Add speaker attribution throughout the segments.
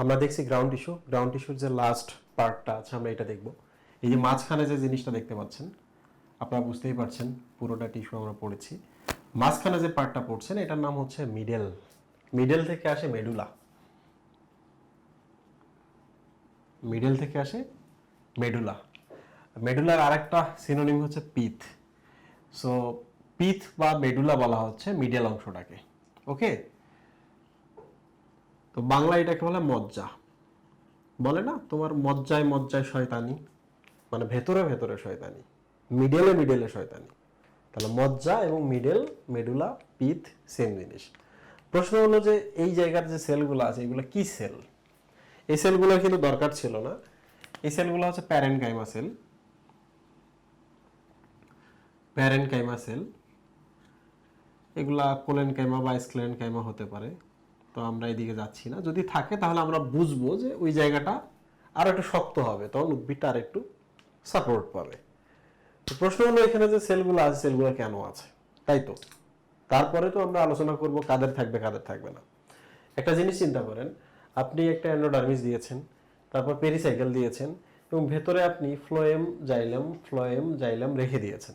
Speaker 1: আমরা দেখছি ground tissue ground টিস্যুর যে লাস্ট পার্টটা আছে, আমরা এটা দেখব। এই যে মাঝখানে যে জিনিসটা দেখতে পাচ্ছেন, আপনারা বুঝতেই পারছেন, পুরোটা টিস্যু আমরা পড়েছি। মাঝখানে যে পার্টটা পড়ছেন, এটার নাম হচ্ছে মিডেল মিডেল থেকে আসে মেডুলা মিডেল থেকে আসে মেডুলা মেডুলার আরেকটা সিনোনিম হচ্ছে পিথ। সো পিথ বা মেডুলা বলা হচ্ছে মিডল অংশটাকে। ওকে তো বাংলা এটাকে বলে মজ্জা। বলে না? তোমার মজ্জায় মজ্জায় শয়তানি। মানে ভেতরে ভেতরে শয়তানি। মিডলে মিডলে শয়তানি। তাহলে মজ্জা এবং মিডল মেডুলা পিথ সেম জিনিস। প্রশ্ন হলো যে এই জায়গার যে সেলগুলো আছে, এগুলো কি সেল? এই সেলগুলো কিন্তু দরকার ছিল না। এই সেলগুলো হচ্ছে প্যারেনকাইমা সেল প্যারেনকাইমা সেল এগুলা কোলেনকাইমা বা স্ক্লেনকাইমা হতে পারে। তো আমরা এদিকে যাচ্ছি না। যদি থাকে তাহলে আমরা বুঝব যে ওই জায়গাটা আর একটু শক্ত হবে, তখন উদ্ভিদটা আর একটু সাপোর্ট পাবে। তো প্রশ্ন হলো এখানে যে সেলগুলো আছে সেলগুলো কেন আছে? তাই তো? তারপরে তো আমরা আলোচনা করব কাদের থাকবে কাদের থাকবে না। একটা জিনিস চিন্তা করেন, আপনি একটা অ্যান্ডোডার্মিস দিয়েছেন, তারপর পেরিসাইকেল দিয়েছেন, এবং ভেতরে আপনি ফ্লোয়েম জাইলাম ফ্লোয়েম জাইলাম রেখে দিয়েছেন।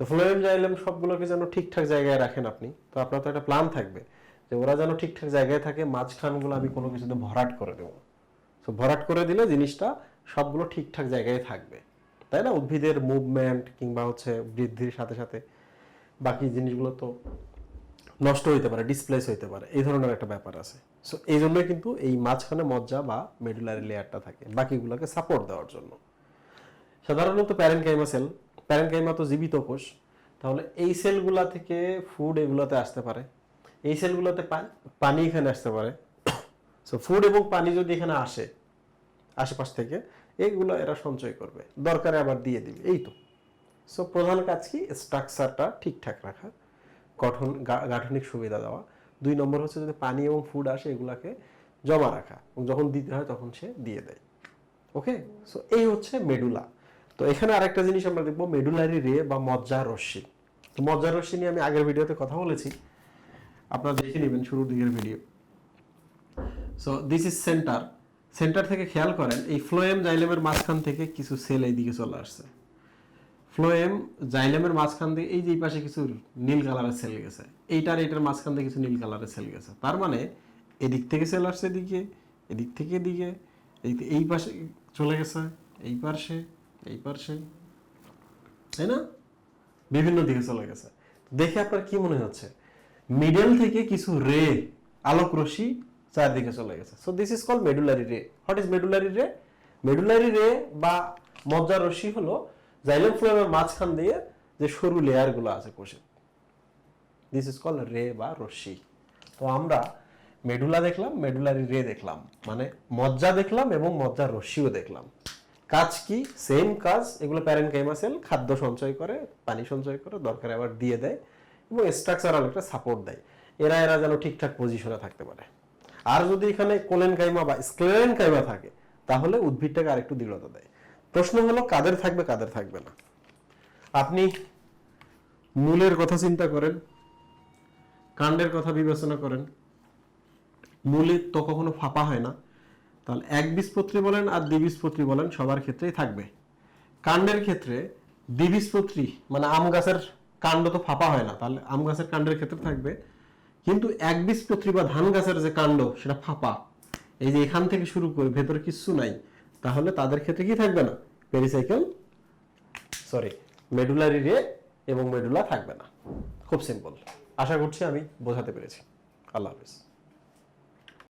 Speaker 1: তো ফ্লোয়েম জাইলাম সবগুলোকে যেন ঠিকঠাক জায়গায় রাখেন আপনি, তো আপনার তো একটা প্ল্যান থাকবে। যে ওরা যেন ঠিকঠাক জায়গায় থাকে, মাঝখানগুলো আমি কোনো কিছুতে ভরাট করে দেবো। তো ভরাট করে দিলে জিনিসটা সবগুলো ঠিকঠাক জায়গায় থাকবে। তাই না? উদ্ভিদের মুভমেন্ট কিংবা হচ্ছে বৃদ্ধির সাথে সাথে বাকি জিনিসগুলো তো নষ্ট হইতে পারে ডিসপ্লেস হইতে পারে। এই ধরনের একটা ব্যাপার আছে। সো এই জন্যই কিন্তু এই মাঝখানে মজ্জা বা মেডুলারি লেয়ারটা থাকে, বাকিগুলোকে সাপোর্ট দেওয়ার জন্য। সাধারণত প্যারেনকাইমা সেল প্যারেনকাইমা তো জীবিত কোষ। তাহলে এই সেলগুলা থেকে ফুড এগুলোতে আসতে পারে। এই সেলগুলোতে পানি এখানে আসতে পারে। সো ফুড এবং পানি যদি এখানে আসে, আশেপাশ থেকে এইগুলো এরা সঞ্চয় করবে। দরকারে আবার দিয়ে দিবে। এই তো। সো প্রধান কাজ কি? স্ট্রাকচারটা ঠিকঠাক রাখা, গঠন গাঠনিক সুবিধা দেওয়া। দুই নম্বর হচ্ছে যদি পানি এবং ফুড আসে, এগুলাকে জমা রাখা এবং যখন দিতে হয়, তখন সে দিয়ে দেয়। ওকে সো এই হচ্ছে মেডুলা তো, এখানে আরেকটা জিনিস আমরা দেখব মেডুলারি রে বা মজ্জা রশ্মি। তো, মজ্জা রশ্মি নিয়ে আমি আগের ভিডিওতে কথা বলেছি। আপনারা দেখে নেবেন শুরুর দিকের video so this is center center থেকে খেয়াল করেন, এই ফ্লোয়েম জাইলেমের মাঝখান থেকে কিছু সেল এইদিকে চলে আসছে। ফ্লোয়েম জাইলেমের মাঝখান দিয়ে এই যে এই পাশে কিছু নীল কালারের সেল গেছে। এইটার এইটার মাঝখান দিয়ে কিছু নীল কালারের সেল গেছে। তার মানে এদিক থেকে সেল আসছে এদিকে, এদিক থেকে এদিকে, এই এই পাশে চলে গেছে, এই পাশে এই পাশে, তাই না? বিভিন্ন দিকে চলে গেছে। দেখে আপনার কি মনে হচ্ছে? মিডল থেকে কিছু রে, আলোক রশ্মি চারদিকে চলে গেছে। So this is call medullary ray what is medullary ray medullary ray বা মজ্জা রশ্মি হলো জাইলেম ফ্লোয়েমের মাঝখান দিয়ে যে সরু লেয়ারগুলো আছে কোষের দিস ইজ কল রে বা রশ্মি। তো আমরা মেডুলা দেখলাম মেডুলারি রে দেখলাম। মানে মজ্জা দেখলাম এবং মজ্জা রশ্মিও দেখলাম। কাজ কি? সেম কাজ, এগুলো প্যারেনকাইমা সেল খাদ্য সঞ্চয় করে, পানি সঞ্চয় করে, দরকারে আবার দিয়ে দেয়। এবং স্ট্রাকচারাল একটা সাপোর্ট দেয়। এরা এরা যেন ঠিকঠাক পজিশনে থাকতে পারে। আর যদি এখানে কোলেন কাইমা বা স্ক্লেরেন কাইমা থাকে, তাহলে উদ্ভিদটাকে আরেকটু দৃঢ়তা দেয়। প্রশ্ন হলো, কাদের থাকবে কাদের থাকবে না? আপনি মূলের কথা চিন্তা করেন, কাণ্ডের কথা বিবেচনা করেন, মূলে তো কখনো ফাঁপা হয় না, তাহলে এক বীজপত্রী বলেন আর দ্বিবীজপত্রী বলেন সবার ক্ষেত্রেই থাকবে। কাণ্ডের ক্ষেত্রে দ্বিবীজপত্রী মানে আম গাছের কাণ্ড তো ফাঁপা হয় না, তাহলে আম গাছের কাণ্ডের ক্ষেত্রে থাকবে। কিন্তু একবীজপত্রী বা ধান গাছের যে কাণ্ড, সেটা ফাঁপা। এই যে এখান থেকে শুরু করে ভেতরে কিচ্ছু নাই, তাহলে তাদের ক্ষেত্রে কি থাকবে না? পেরিসাইকেল সরি মেডুলারি রে এবং মেডুলা থাকবে না। খুব সিম্পল আশা করছি আমি বোঝাতে পেরেছি। আল্লাহ হাফিজ।